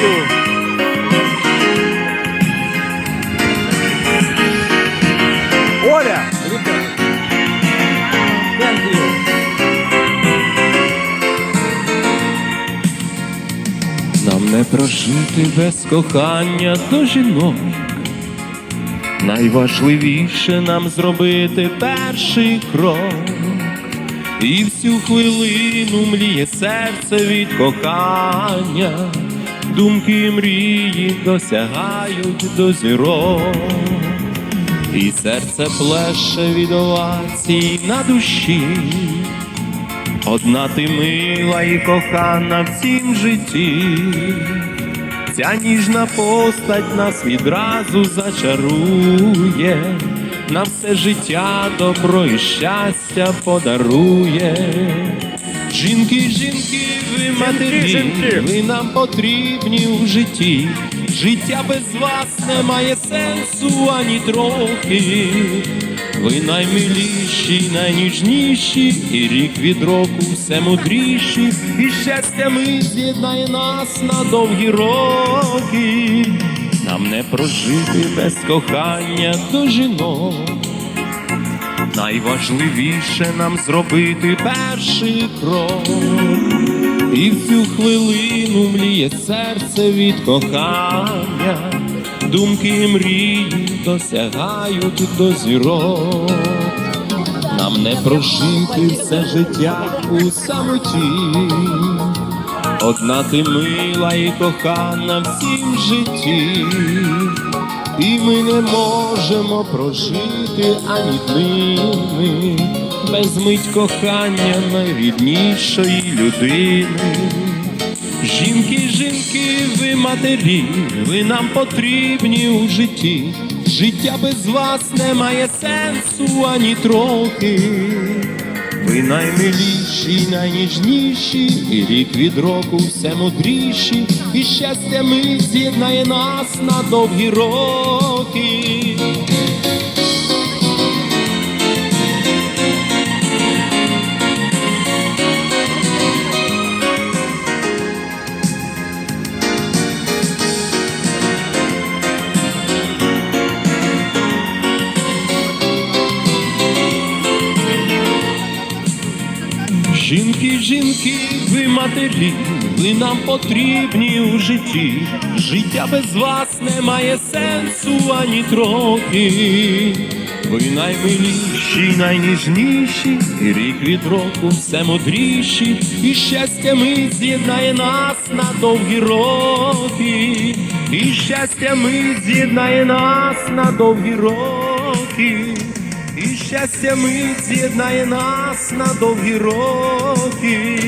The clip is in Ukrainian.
you. Оля! Нам не прожити без кохання до жінок. Найважливіше нам зробити перший крок. І всю хвилину мліє серце від кохання, думки мрії досягають до зірок, і серце плеше від овацій на душі. Одна ти мила і кохана в цім житті, ця ніжна постать нас відразу зачарує, на все життя добро і щастя подарує. Жінки, жінки, ви матері, жінки. ви нам потрібні у житті. Життя без вас не має сенсу ані трохи. Ви наймиліші, найніжніші, і рік від року все мудріші, і щастя ми з'єднає нас на довгі роки. Нам не прожити без кохання до жінок. Найважливіше нам зробити перший крок. І в цю хвилину мліє серце від кохання, думки і мрії досягають до зірок. Нам не прожити все життя у самоті. Одна ти мила і кохана в цім житті, і ми не можемо прожити ані днини без мить кохання найріднішої людини. Жінки, жінки, ви матері, ви нам потрібні у житті. Життя без вас не має сенсу ані трохи. Ви наймиліші, найніжніші, і рік від року все мудріші, і щастя ми з'єднає нас на довгі роки. Жінки, жінки, ви матері, ви нам потрібні у житті. Життя без вас не має сенсу ані трохи. Ви наймиліші, найніжніші, рік від року все мудріші, і щастя ми з'єднає нас на довгі роки, і щастя ми з'єднає нас на довгі роки. І щастя мить з'єднає нас на довгі роки.